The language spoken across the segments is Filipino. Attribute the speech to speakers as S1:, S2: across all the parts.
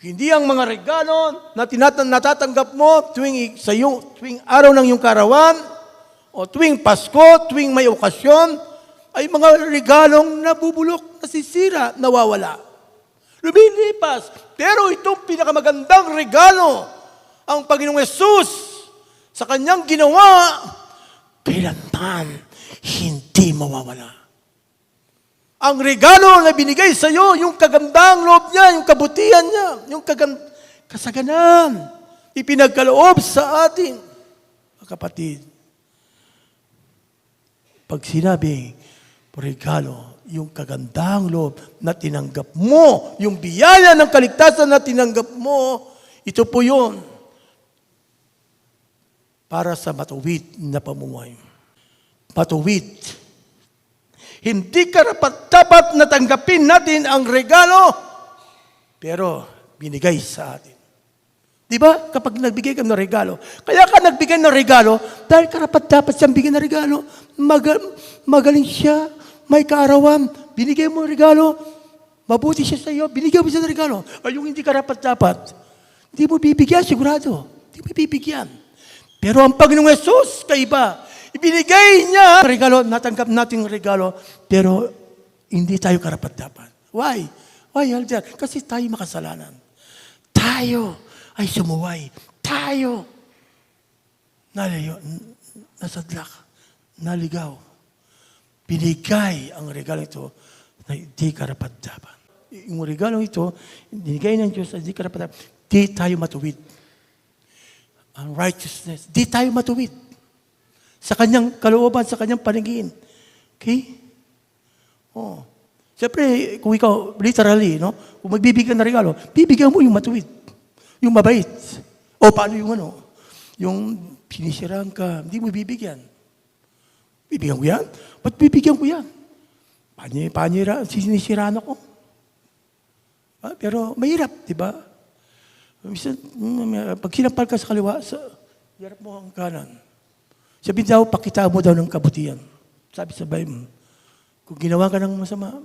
S1: Hindi ang mga regalo na tinat- natatanggap mo tuwing, sa iyong, tuwing araw ng iyong karawan, o tuwing Pasko, tuwing may okasyon, ay mga regalong nabubulok, nasisira, nawawala. Lumilipas. Pero itong pinakamagandang regalo, ang Panginoong Yesus sa kanyang ginawa, kailanman hindi mawawala. Ang regalo na binigay sa iyo, yung kagandang loob niya, yung kabutihan niya, yung kagand kasaganan, ipinagkaloob sa atin. Mga kapatid, pag sinabi, regalo, yung kagandang loob na tinanggap mo, yung biyaya ng kaligtasan na tinanggap mo, ito po yun para sa matuwid na pamumuhay. Matuwid. Hindi karapat dapat na tanggapin natin ang regalo, pero binigay sa atin. Di ba? Kapag nagbigay ka ng regalo. Kaya ka nagbigay ng regalo, dahil karapat dapat siyang bigyan ng regalo. Maga- magaling siya, may kaarawan, binigay mo ang regalo, mabuti siya sa iyo, binigyan mo siya ng regalo. Ay yung hindi karapat dapat, hindi mo bibigyan, sigurado. Hindi mo bibigyan. Pero ang Panginoong Yesus, kaiba. Ibinigay niya regalo, natanggap natin ang regalo, pero hindi tayo karapat dapat. Why? Why, Alder? Kasi tayo makasalanan. Tayo ay sumuway. Tayo nalayo, nasadlak, naligaw. Binigay ang regalo ito na hindi karapat dapat. Yung regalo ito, binigay ng Diyos na hindi karapat dapat, di tayo matuwid ang righteousness. Di tayo matuwid. Sa kanyang kalooban, sa kanyang paningin. Okay? Oh. Siyempre, kung ikaw, literally, no? Kung magbibigyan ng regalo, bibigyan mo yung matuwid. Yung mabait. O paano yung ano? Yung sinisiraan ka, hindi mo bibigyan. Bibigyan ko yan? Ba't bibigyan ko yan? Panye, panyira, sinisiraan ako. Ah, pero mahirap, di ba? Mm, pag sinampal ka sa kaliwa, sa harap mo ang kanan. Sabi daw, pakita mo daw ng kabutihan. Sabi sa Bible, kung ginawa ka ng masama,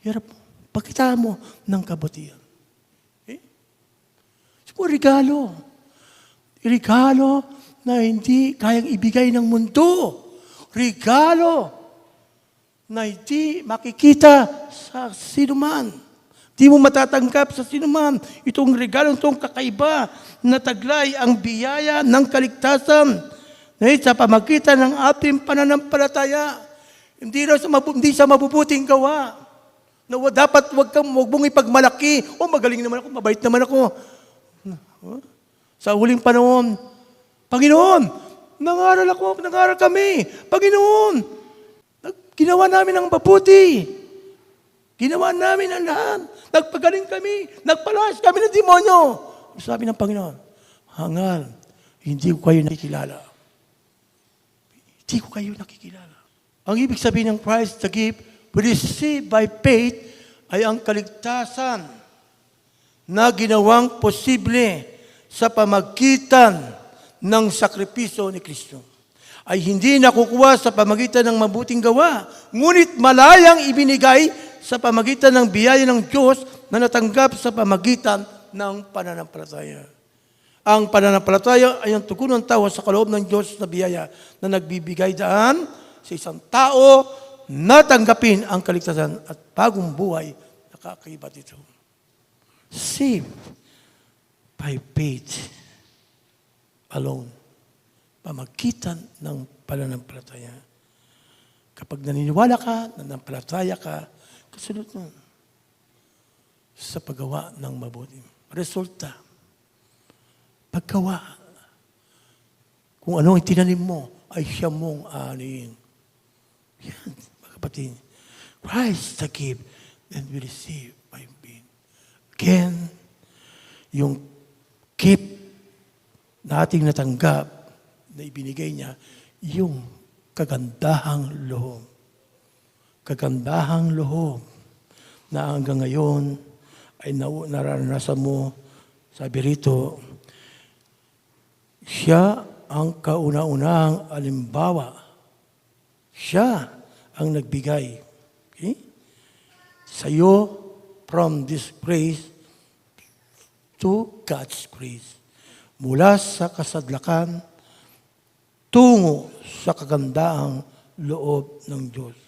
S1: harap mo, pakita mo ng kabutihan. Okay? So, regalo. Regalo na hindi kayang ibigay ng mundo. Regalo na hindi makikita sa sinuman. Di mo matatanggap sa sinuman. Itong regalo, itong kakaiba na taglay ang biyaya ng kaligtasan na sa pamagitan ng ating pananampalataya. Hindi, na sa, mabu- hindi sa mabubuting gawa. Na dapat wag kang wag mong ipagmalaki. O magaling naman ako, mabait naman ako. Sa huling panahon, Panginoon, nangaral ako, nangaral kami. Panginoon, ginawa namin ang mabuti. Ginawa namin ang lahat. Nagpagaling kami. Nagpalas kami ng demonyo. Sabi ng Panginoon, hangal, hindi ko kayo nakikilala. Hindi ko kayo nakikilala. Ang ibig sabihin ng Christ, the gift we receive by faith ay ang kaligtasan na ginawang posible sa pamagitan ng sakripisyo ni Kristo ay hindi nakukuha sa pamagitan ng mabuting gawa, ngunit malayang ibinigay sa pamagitan ng biyaya ng Diyos na natanggap sa pamagitan ng pananampalataya. Ang pananampalataya ay ang tugon ng tao sa kaloob ng Diyos na biyaya na nagbibigay daan sa isang tao na tanggapin ang kaligtasan at bagong buhay na kakaiba dito. Saved by faith alone. Pamagitan ng pananampalataya. Kapag naniniwala ka, nananampalataya ka, kasunod nun sa paggawa ng mabuti. Resulta, paggawa, kung anong itinanim mo, ay siya mong aanihin. Yan, mga kapatid. Christ the gift, and we receive by faith. Again, yung gift na ating natanggap na ibinigay niya, yung kagandahang loob. Kagandahang loob na hanggang ngayon ay na- nararanasan mo, sabi rito, siya ang kauna-unahang alimbawa. Siya ang nagbigay. Okay? Sa iyo, from this grace, to God's grace. Mula sa kasadlakan tungo sa kagandahang loob ng Diyos.